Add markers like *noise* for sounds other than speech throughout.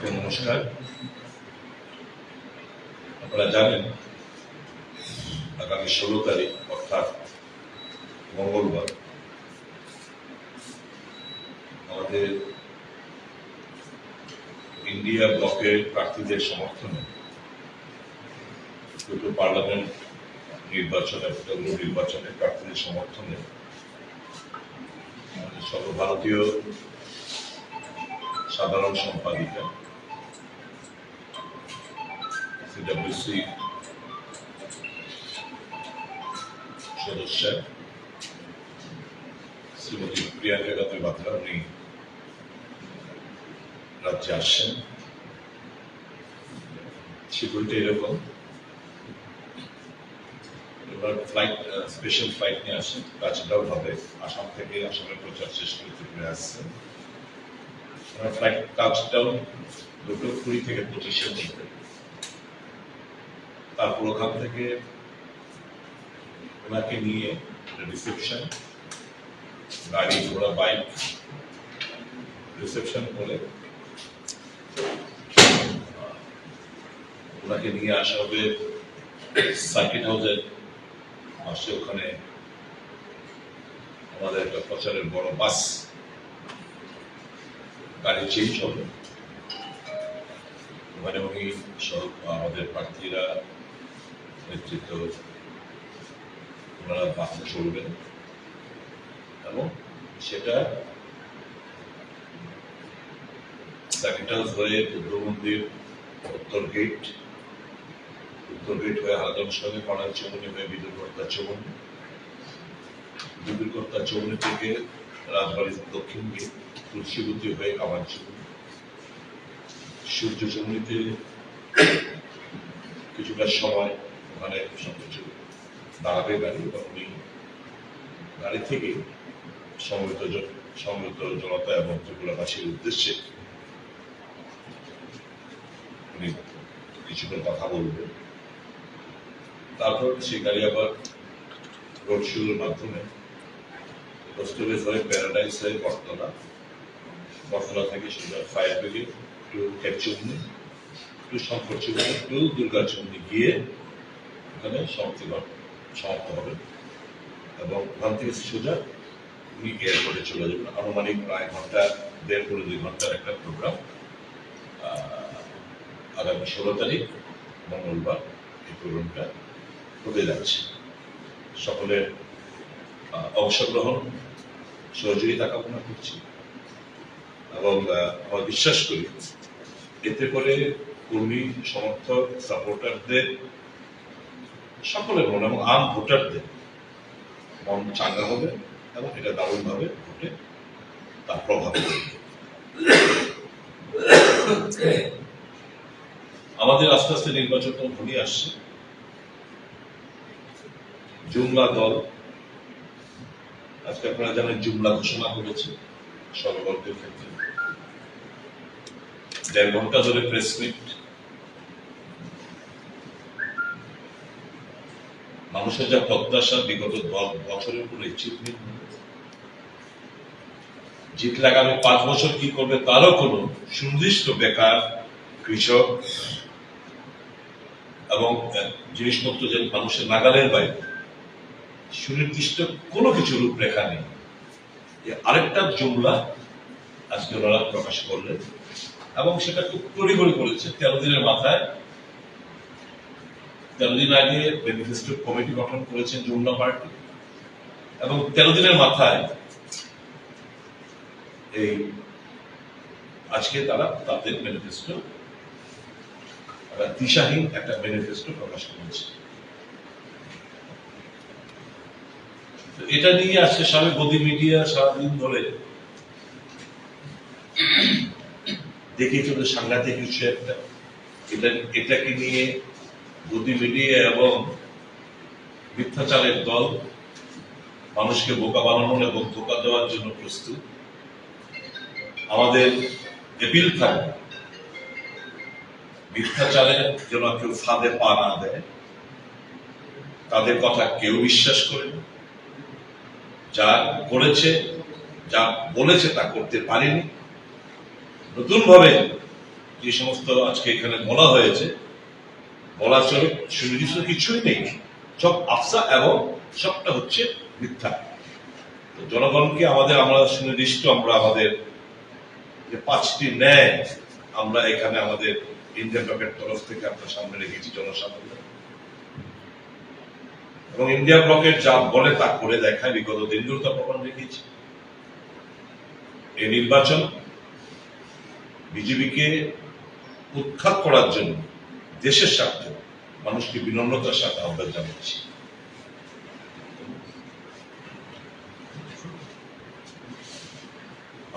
সবাইকে নমস্কার। আপনারা জানেন, আগামী ষোলো তারিখ, অর্থাৎ মঙ্গলবার, আমাদের ইন্ডিয়া ব্লকের প্রার্থীদের সমর্থনে দুটো পার্লামেন্ট নির্বাচনে যতগুলো নির্বাচনে প্রার্থীদের সমর্থনে সর্বভারতীয় সাধারণ সম্পাদিকা সিডব্লিউসি সদস্য শ্রীমতী প্রিয়াঙ্কা গান্ধী বাত্রা উনি রাজ্যে আসছেন শিডিউলটা এরকম এবার ফ্লাইট স্পেশাল ফ্লাইট নিয়ে আসেন কাজটাও হবে। আসাম থেকে আসামের প্রচার শেষ করে ত্রিপুরা আসছেন ফ্লাইট টাচডাউন দুটো কুড়ি থেকে পঁচিশের মধ্যে। তারপর ওখান থেকে ওনাকে নিয়ে রিসেপশন গাড়ি ঘোড়া বাইক রিসেপশন করে ওনাকে নিয়ে আসা হবে সার্কিট হাউসের পাশে ওখানে আমাদের একটা প্রচারের বড় বাস গাড়ি চেঞ্জ হবে। ওখানে উনি আমাদের প্রার্থীরা নেতৃত্ব ওনারা চলবেন এবং সেটা হয়ে মন্দির উত্তর গেট উত্তর গেট হয়ে সঙ্গে চৌমনি হয়ে চৌমনি চৌমনি থেকে রাজবাড়ির দক্ষিণ গেট তুলসীবতী হয়ে চৌমনি সূর্য চৌমনিতে কিছুটা সময় ওখানে সবকিছু দাঁড়াবে গাড়ি এবং উনি গাড়ি থেকে সমবেত সমবেত জনতা এবং ত্রিপুরাবাসীর উদ্দেশ্যে উনি কিছুক্ষণ কথা বলবেন। তারপর সেই গাড়ি আবার রোড শোর মাধ্যমে হোস্টেলের হয়ে প্যারাডাইস হয়ে বটতলা। বটতলা থেকে সোজা fire brigade to Khepchumni to Shankar Chumni to Durga Chumni গিয়ে ওখানে সমাপ্তি ঘট- সমাপ্ত হবে। এবং ওখান থেকে সোজা, উনি এয়ারপোর্টে চলে যাবেন। আনুমানিক প্রায় ঘণ্টা, দেড় করে দুই ঘণ্টার একটা প্রোগ্রাম আগামী ষোলো তারিখ, মঙ্গলবার এই প্রোগ্রামটা হতে যাচ্ছে। সকলের অংশগ্রহণ সহযোগিতা কামনা করছি। এবং আমরা বিশ্বাস করি, এতে করে কর্মী, সমর্থক সাপোর্টারদের সকলের মনে এবং আম ভোটারদের মন চাঙ্গা হবে এবং এটা দারুণভাবে ভোটে তার প্রভাব আমাদের আস্তে আস্তে নির্বাচন তো ঘনিয়ে আসছে। জুমলা দল, আজকে আপনারা জানেন জুমলা ঘোষণা করেছে সর্ববর্গের ক্ষেত্রে। দেড় ঘণ্টা ধরে প্রেস মিট মানুষের যা প্রত্যাশা বিগত বছরের উপরে চিহ্নিত জিতলে আগামী পাঁচ বছর কি করবে তারও কোনো সুনির্দিষ্ট বেকার, কৃষক এবং জিনিসপত্র যে মানুষের নাগালের বাইরে, সুনির্দিষ্ট কোনো কিছু রূপরেখা নেই। যে আরেকটা জুমলা আজকে ওনারা প্রকাশ করলেন এবং সেটা খুব তড়িঘড়ি করেছে, তেরো দিনের মাথায় তেরো দিন আগে ম্যানিফেস্টো কমিটি গঠন করেছেন জুমলা পার্টি এবং তেরো দিনের মাথায় এই আজকে তারা তাদের ম্যানিফেস্টো দিশাহীন একটা ম্যানিফেস্টো প্রকাশ করেছে। এটা নিয়ে আজকে সামনে গদি মিডিয়া সারাদিন ধরে দেখি চলে সাংঘাতিক কিছু একটা। এটা এটাকে নিয়ে গদি মিডিয়া এবং মিথ্যাচারের দল মানুষকে বোকা বানানোর এবং ধোকা দেওয়ার জন্য প্রস্তুত। আমাদের এপিল থাকবে। মিথ্যাচারে যেন কেউ ফাঁদে পা না দেয়, তাদের কথা কেউ বিশ্বাস করে। যা করেছে, যা বলেছে তা করতে পারেনি। নতুন ভাবে যে সমস্ত আজকে এখানে বলা হয়েছে বলা চলে সুনির্দিষ্ট কিছুই নেই। সব আফসা এবং সবটা হচ্ছে মিথ্যা। জনগণকে আমাদের, আমরা সুনির্দিষ্ট আমরা আমাদের যে পাঁচটি ন্যায়, আমরা এখানে আমাদের ইন্ডিয়ান ব্লকের তরফ থেকে আপনার সামনে রেখেছি জনসাধারণ এবং ইন্ডিয়া ব্লকের যা বলে তা করে দেখায়, বিগত দিনগুলো তো প্রমাণ রেখেছি এই নির্বাচন বিজেপিকে উৎখাত করার জন্য দেশের স্বার্থে মানুষকে বিনম্রতার সাথে আহ্বান জানাচ্ছি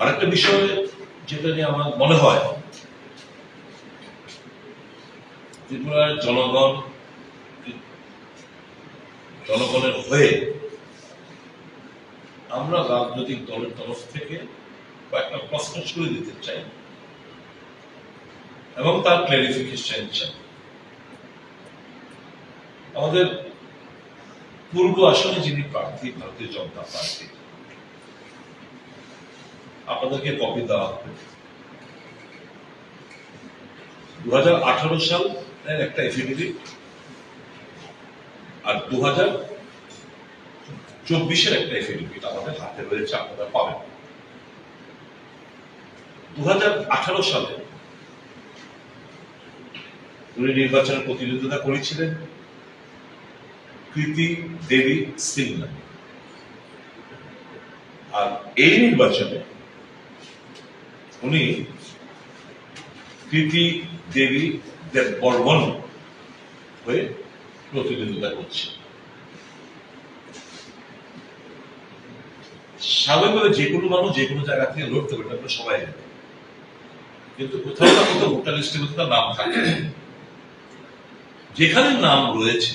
আরেকটা বিষয় যেটা নিয়ে আমার মনে হয় ত্রিপুরার জনগণ, জনগণের হয়ে আমরা রাজনৈতিক দলের তরফ থেকে কয়েকটা প্রশ্ন ছুড়ে দিতে চাই এবং তার ক্লারিফিকেশন চাই। আমাদের পূর্ব আসনে যিনি প্রার্থী, ভারতীয় জনতা পার্টি, আপনাদেরকে কপি দেওয়া হবে। দু হাজার আঠারো সালের একটা এফিডেভিট আর দু হাজার চব্বিশের একটা এফিডেভিট আমাদের হাতে রয়েছে, আপনারা পাবেন। দু হাজার আঠারো সালে উনি নির্বাচনে প্রতিদ্বন্দ্বিতা করেছিলেন। কৃতি দেবী সিং আর এই নির্বাচনে উনি কৃতি দেবী দেব বর্মন হয়ে প্রতিদ্বন্দ্বিতা করছে স্বাভাবিকভাবে যে কোনো মানুষ যে কোনো জায়গা থেকে লড়তে পারে আমরা সবাই জানি। কিন্তু কোথাও না কোথাও ভোটার লিস্টের মধ্যে নাম থাকে। যেখানে নাম রয়েছে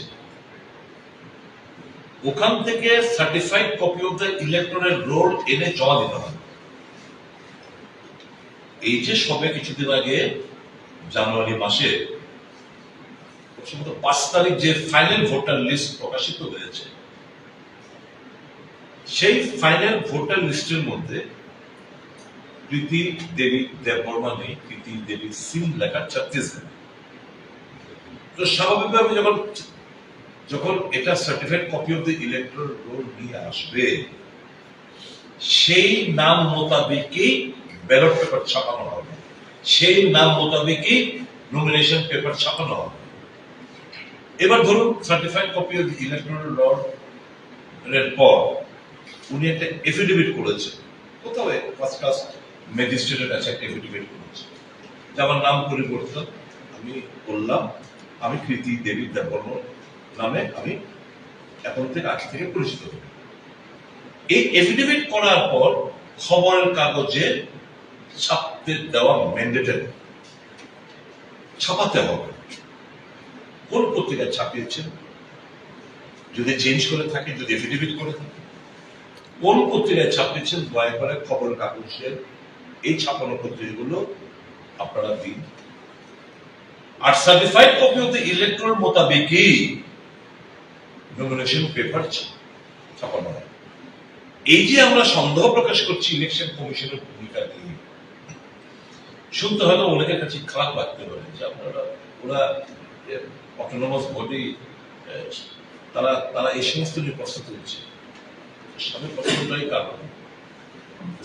ওখান থেকে সার্টিফাইড কপি অফ দ্য ইলেকট্রনের রোল এনে জমা দিতে হবে এই যে সবে কিছুদিন আগে, জানুয়ারি মাসে পাঁচ তারিখ যে ফাইনাল ভোটার লিস্ট প্রকাশিত হয়েছে, সেই ফাইনাল ভোটার লিস্টের মধ্যে প্রীতি দেবী দেববর্মা নেই, প্রীতি দেবী সিং লেখা ছত্তিশগড় তো স্বাভাবিকভাবে যখন যখন এটা certified copy of the electoral roll নিয়ে আসবে, সেই নাম মোতাবেকই ব্যালট পেপার ছাপানো হবে। সেই নাম মোতাবেকই নমিনেশন পেপার ছাপানো হবে। এবার ধরুন certified copy of electoral roll এর পর উনি একটা এফিডেভিট করেছে কোথাও ফার্স্ট ক্লাস ম্যাজিস্ট্রেটের কাছে একটা এফিডেভিট করেছে। যে আমার নাম পরিবর্তন, আমি করলাম আমি কৃতি দেবী দেববর্ম নামে আমি এখন থেকে আজ থেকে পরিচিত এই এফিডেভিট করার পর খবরের কাগজে ছাপতে দেওয়া ম্যান্ডেটেড ছাপাতে হবে। কোন পত্রিকায় ছাপিয়েছেন? যদি চেঞ্জ করে থাকে, যদি এফিডেভিট করে থাকে। কোন পত্রিকায় ছাপিয়েছেন? দয়া করে খবরের কাগজের এই ছাপানো পত্রিকাগুলো আপনারা দিন। আর সার্টিফাইড কপি দ্য ইলেকট্রন মোতাবেকই নমিনেশন পেপার ছাপানো হয়। এই যে আমরা সন্দেহ প্রকাশ করছি ইলেকশন কমিশনের ভূমিকা নিয়ে, শুনতে হয়তো অনেকের কাছে খারাপ লাগতে পারে যে আপনারা, ওরা অটোনমাস বডি তারা তারা এই সমস্ত নিয়ে প্রশ্ন তুলছে। স্বামী প্রশ্নটাই কারণ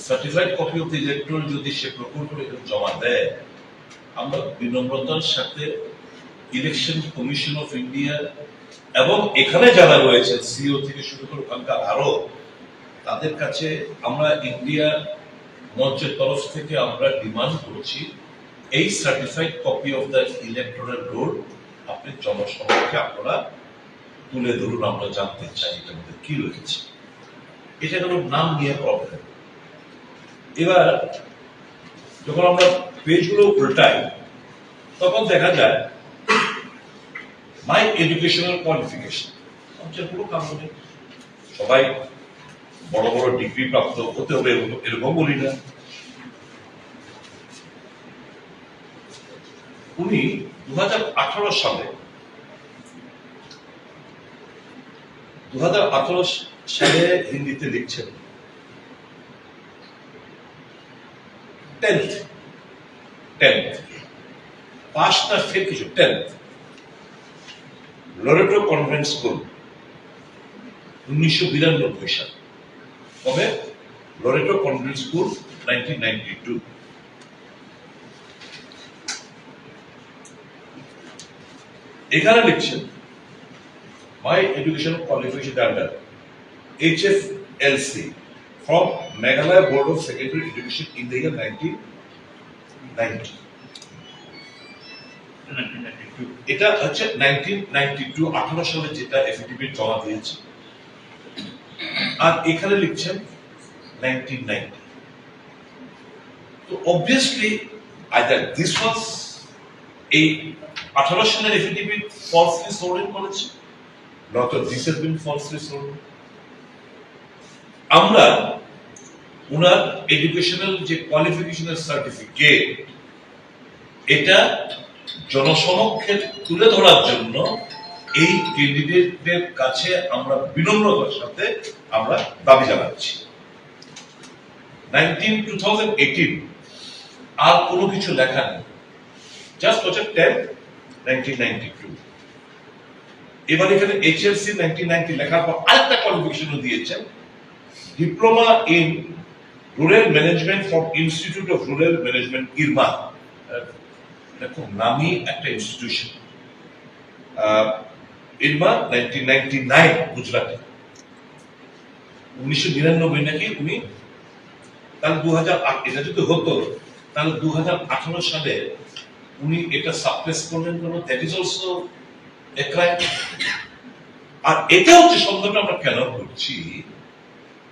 certified copy of the electoral যদি সে প্রকল্প জমা দেয়। আমরা বিনম্রতার সাথে ইলেকশন কমিশন অফ ইন্ডিয়া এবং এখানে যারা রয়েছেন সিও থেকে শুরু করে ওখানকার আরও, তাদের কাছে আমরা ইন্ডিয়া মঞ্চের তরফ থেকে আমরা ডিমান্ড করছি, এই certified copy of the electoral roll আপনি জনসমক্ষে আপনারা তুলে ধরুন, আমরা জানতে চাই এটার মধ্যে কি রয়েছে। এটা কোনো নাম নিয়ে প্রবলেম এবার যখন আমরা পেজগুলো উল্টাই, তখন দেখা যায় মাই এডুকেশনাল কোয়ালিফিকেশন সবচেয়ে পুরো কাম নেই সবাই বড় বড় ডিগ্রি প্রাপ্ত হতে হবে এরকম- এরকম বলি না। উনি দু সালে দুই হাজার আঠারো সালে হিন্দিতে লিখছেন। টেন্থ। টেন্থ। পাস না ফের কিছু টেন্থ। লরেটো কনভেন্ট স্কুল, উনিশশো বিরানব্বই সাল। কবে? লরেটো কনভেন্ট স্কুল নাইনটিন এখানে লিখছেন my education qualification under HFLC from Meghalaya Board of Secondary Education in the year 1990. এটা হচ্ছে আঠারো সালে যেটা এফিডেভিট জমা দিয়েছে। আর এখানে লিখছেন তো অবভিয়াসলি আইদার দিস ওয়াজ এই আঠারো সালের এফিডেভিট ফলসলি সোর্ড করেছে নয়তো this has been falsely sworn আমরা ওনার এডুকেশনাল যে কোয়ালিফিকেশনাল সার্টিফিকেট এটা জনসমক্ষে তুলে ধরার জন্য এই ক্যান্ডিডেটদের কাছে আমরা বিনম্রতার সাথে আমরা দাবি জানাচ্ছি। আর কোনো কিছু লেখা নেই। জাস্ট হচ্ছে নাইনটি এবার এখানে এইচএলসি নাইনটিন নাইনটি লেখার পর আরেকটা কোয়ালিফিকেশনও দিয়েছেন diploma in rural management from institute of rural management IRMA এটা খুব নামি একটা ইনস্টিটিউশন ইরমা গুজরাটে। উনিশশো নিরানব্বই নাকি উনি, তাহলে দু হাজার এটা যদি হতো, তাহলে দু হাজার আঠারো সালে উনি এটা সাপ্রেস করলেন কেন? That is also a crime আর এটা হচ্ছে সন্দেহটা আমরা কেন করছি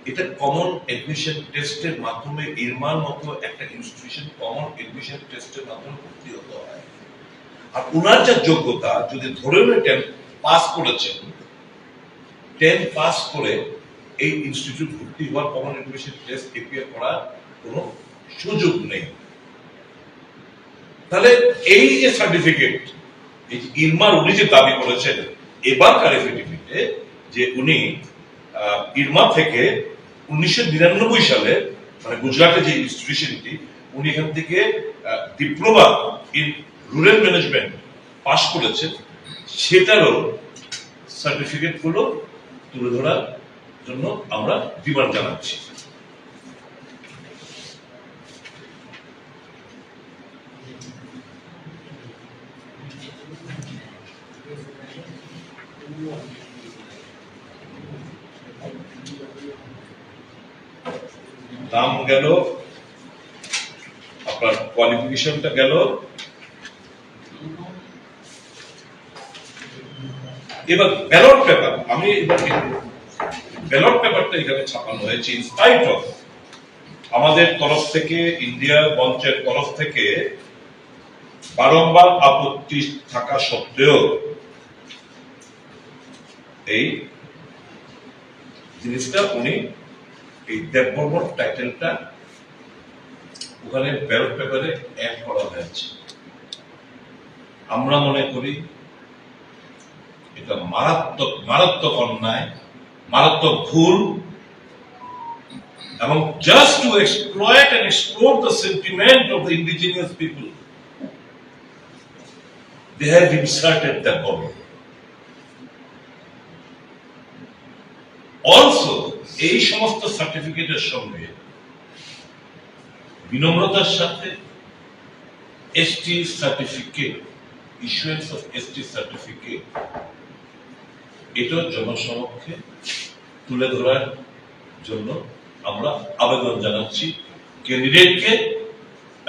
এটা কমন এডমিশন টেস্টের মাধ্যমে ইরমার মতো একটা ইনস্টিটিউশন কমন এডমিশন টেস্টের মাধ্যমে ভর্তি হতে হয়। আর ওনার যা যোগ্যতা, যদি ধরে টেন পাস করেছেন টেন পাস করে এই ইনস্টিটিউট ভর্তি হওয়ার কমন এডমিশন টেস্ট এপিয়ার করার কোনো সুযোগ নেই। তাহলে এই যে সার্টিফিকেট এই যে ইরমার উনি যে দাবি করেছেন, এবারকার এফিডেভিটে যে উনি ইরমা থেকে উনিশশো নিরানব্বই সালে মানে গুজরাটে যে ইনস্টিটিউশনটি উনি এখান থেকে diploma in rural management pass করেছেন। সেটারও সার্টিফিকেটগুলো তুলে ধরার জন্য আমরা ডিমান্ড জানাচ্ছি। নাম গেল, আপনার কোয়ালিফিকেশনটা গেল। এবার ব্যালট পেপার আমি ব্যালট পেপারটা এখানে ছাপানো হয়েছে ইনস্পাইট অফ আমাদের তরফ থেকে ইন্ডিয়া মঞ্চের তরফ থেকে বারংবার আপত্তি থাকা সত্ত্বেও এই জিনিসটা উনি এই দেববর্মন টাইটেলটা ওখানে ব্যালট পেপারে অ্যাড করা হয়েছে। আমরা মনে করি এটা মারাত্মক মারাত্মক অন্যায়, মারাত্মক ভুল এবং just to exploit and explore the sentiment of the indigenous people they have inserted the body also এই সমস্ত সার্টিফিকেটের সঙ্গে বিনম্রতার সাথে ST certificate issuance of ST certificate এটা জনসমক্ষে তুলে ধরার জন্য আমরা আবেদন জানাচ্ছি। ক্যান্ডিডেটকে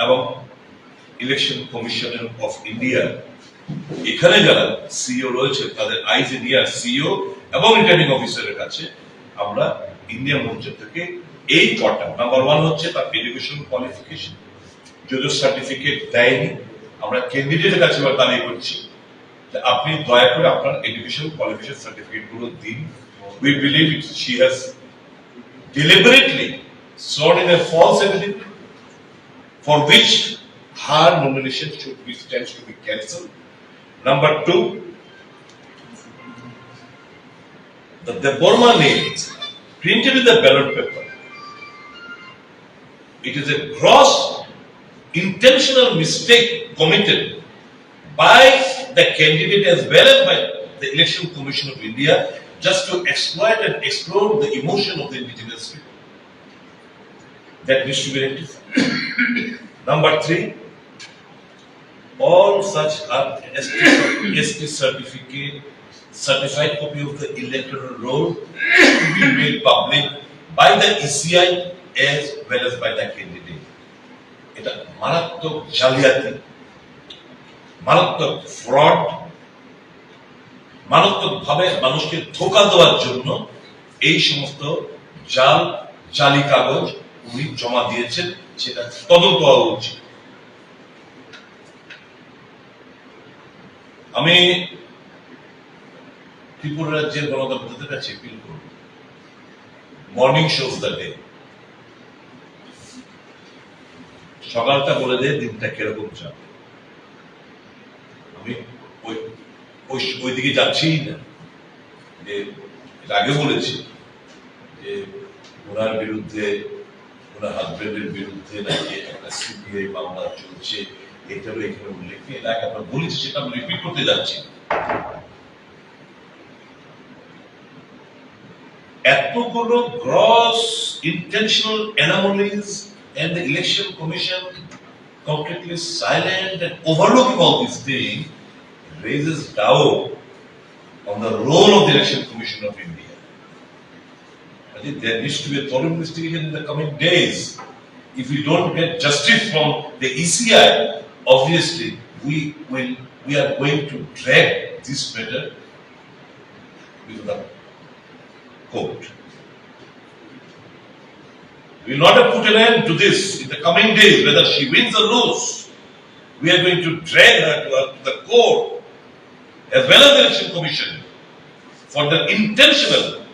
এবং ইলেকশন কমিশনের অফ ইন্ডিয়া এখানে যারা সিও রয়েছে, তাদের আইজিনিয়ার সিও এবং রিটার্নিং অফিসারের কাছে আমরা ইন্ডিয়া মঞ্চ থেকে এই কটা নাম্বার ওয়ান হচ্ছে তার এডুকেশন কোয়ালিফিকেশন যদিও সার্টিফিকেট দেয়নি আমরা ক্যান্ডিডেটের কাছে এবার দাবি করছি যে আপনি দয়া করে আপনার এডুকেশন কোয়ালিফিকেশন সার্টিফিকেটগুলো দিন। We believe it she has deliberately sworn in a false evidence for which her nomination should be stands to be cancelled. Number two, the, the Burma name printed in the ballot paper. It is a gross intentional mistake committed by the candidate as well as by the Election Commission of India just to exploit and explore the emotion of the indigenous people. That needs to be rectified. *coughs* Number three, all such ST certificate, certified copy of the electoral roll to be made public by the ECI as well as by the candidate. এটা মারাত্মক জালিয়াতি মারাত্মক fraud মারাত্মক ভাবে মানুষকে ধোকা দেওয়ার জন্য এই সমস্ত জাল জালি কাগজ উনি জমা দিয়েছেন সেটা তদন্ত হওয়া উচিত আমি ত্রিপুরা রাজ্যের গণতন্ত্রের কাছে অ্যাপিল করব মর্নিং শোজ দ্য ডে সকালটা বলে দেয় দিনটা কীরকম যাবে। আমি ওই ওই দিকে যাচ্ছি না। যে আগে বলেছি যে ওনার বিরুদ্ধে, ওনার হাজবেন্ডের বিরুদ্ধে নাকি একটা সিবিআই মামলা চলছে, এটারও এখানে উল্লেখ নেই। আগে আমরা বলেছি, সেটা আমি রিপিট করতে যাচ্ছি। এতগুলো gross intentional anomalies and the election commission completely silent and overlooking all these things raises doubt on the role of the election commission of India. I think there needs to be a thorough investigation in the coming days. If we don't get justice from the ECI, obviously we will we are going to drag this matter before the court. We will not have put an end to this in the coming days, whether she wins or loses. We are going to drag her to, to the court as well as the election commission for the intentional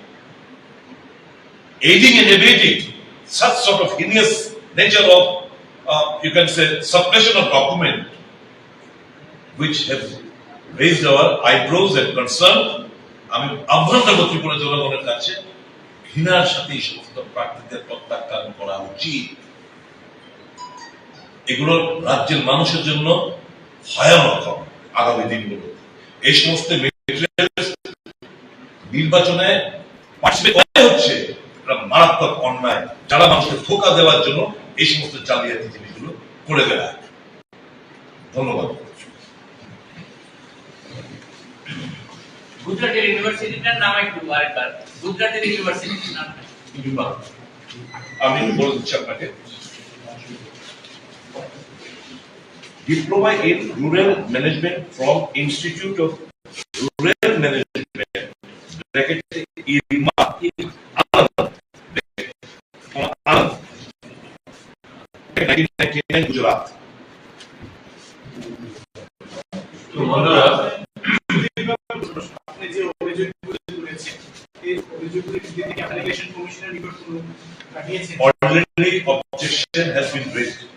aiding and abetting such sort of heinous nature of, uh, you can say, suppression of document which have raised our eyebrows and concern. আমি আহ্বান জানাব ত্রিপুরা জনগণের কাছে ঘৃণার সাথে এই সমস্ত প্রার্থীদের প্রত্যাখ্যান করা উচিত। এগুলো রাজ্যের মানুষের জন্য ভয়ানক আগামী দিনগুলো এই সমস্ত নির্বাচনে হচ্ছে মারাত্মক অন্যায়, যারা মানুষকে ধোকা দেওয়ার জন্য এই সমস্ত জালিয়াতি জিনিসগুলো করে বেড়ায়। ধন্যবাদ। গুজরাটের ইউনিভার্সিটিটার নাম একটু আরেকবার গুজরাটের ইউনিভার্সিটির নাম আমি বলে দিচ্ছি আপনাকে diploma in rural management from institute of rural management bracket IRMA Anand Anand 1999 Gujarat তো বন্ধুরা already objection has been raised